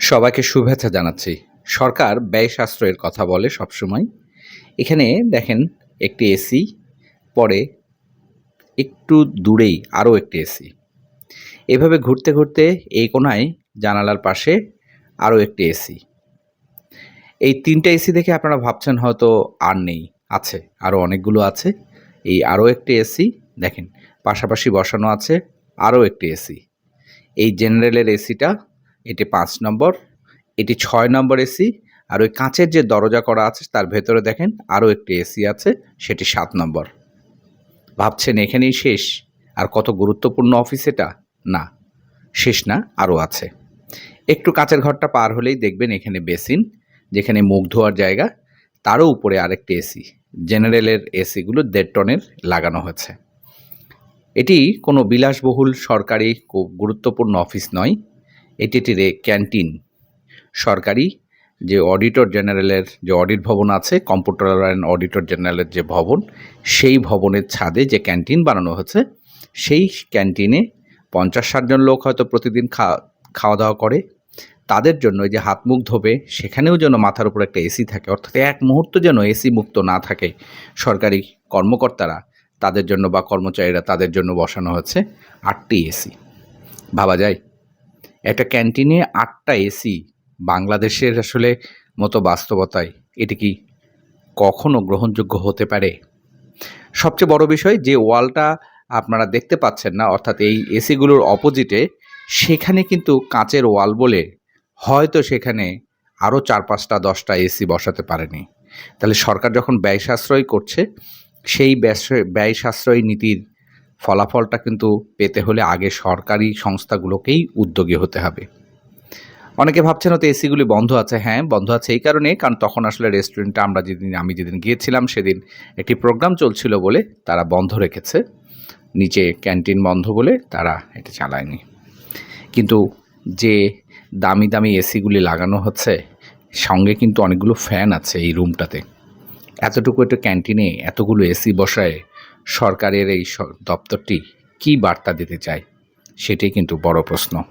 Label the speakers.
Speaker 1: সবাইকে শুভেচ্ছা জানাচ্ছি। সরকার ব্যয় সাশ্রয়ের কথা বলে সবসময়। এখানে দেখেন একটি এসি, পরে একটু দূরেই আরও একটি এসি। এভাবে ঘুরতে ঘুরতে এই কোনায় জানালার পাশে আরও একটি এসি। এই তিনটে এসি দেখে আপনারা ভাবছেন হয়তো আর নেই, আছে, আরও অনেকগুলো আছে। এই আরও একটি এসি, দেখেন, পাশাপাশি বসানো আছে, আরও একটি এসি। এই জেনারেলের এসিটা এটি পাঁচ নম্বর, এটি ছয় নম্বর এসি আর ওই কাঁচের যে দরজা করা আছে তার ভেতরে দেখেন আরও একটি এসি আছে, সেটি সাত নম্বর। ভাবছেন এখানেই শেষ, আর কত গুরুত্বপূর্ণ অফিস এটা? না, শেষ না, আরও আছে। একটু কাঁচের ঘরটা পার হলেই দেখবেন এখানে বেসিন, যেখানে মুখ ধোয়ার জায়গা, তারও উপরে আরেকটি এসি জেনারেলের এসিগুলো দেড় টনের লাগানো হয়েছে। এটি কোনো বিলাসবহুল সরকারি গুরুত্বপূর্ণ অফিস নয় এটি একটি ক্যান্টিন। সরকারি যে অডিটর জেনারেলের যে অডিট ভবন আছে, কম্পিউটার অ্যান্ড অডিটর জেনারেলের যে ভবন, সেই ভবনের ছাদে যে ক্যান্টিন বানানো হয়েছে, সেই ক্যান্টিনে পঞ্চাশ ষাটজন লোক হয়তো প্রতিদিন খাওয়া দাওয়া করে। তাদের জন্য যে হাত মুখ ধোবে, সেখানেও যেন মাথার উপর একটা এসি থাকে, অর্থাৎ এক মুহূর্ত যেন এসি মুক্ত না থাকে সরকারি কর্মকর্তারা, তাদের জন্য বা কর্মচারীরা তাদের জন্য বসানো হচ্ছে আটটি এসি। ভাবা যায় একটা ক্যান্টিনে আটটা এসি বাংলাদেশের আসলে মতো বাস্তবতায়। এটি কি কখনো গ্রহণযোগ্য হতে পারে? সবচেয়ে বড় বিষয় যে ওয়ালটা আপনারা দেখতে পাচ্ছেন না, অর্থাৎ এই এসিগুলোর অপোজিটে, সেখানে কিন্তু কাঁচের ওয়াল বলে হয়তো সেখানে আরও চার পাঁচটা, দশটা এসি বসাতে পারেনি। তাহলে সরকার যখন ব্যয় সাশ্রয় করছে, সেই ব্যয় সাশ্রয়ী নীতির ফলাফলটা কিন্তু পেতে হলে আগে সরকারি সংস্থাগুলোকেই উদ্যোগী হতে হবে। অনেকে ভাবছেন হয়তো এসিগুলি বন্ধ আছে। হ্যাঁ বন্ধ আছে এই কারণে, কারণ তখন আসলে রেস্টুরেন্টটা আমরা যেদিন, আমি যেদিন গিয়েছিলাম সেদিন একটি প্রোগ্রাম চলছিল বলে তারা বন্ধ রেখেছে। নিচে ক্যান্টিন বন্ধ বলে তারা এটা চালায়নি। কিন্তু যে দামি দামি এসিগুলি লাগানো হচ্ছে, সঙ্গে কিন্তু অনেকগুলো ফ্যান আছে এই রুমটাতে। এতটুকু একটা ক্যান্টিনে এতগুলো এসি বসায় সরকারের এই দপ্তরটি কি বার্তা দিতে চায়? সেটি কিন্তু বড় প্রশ্ন।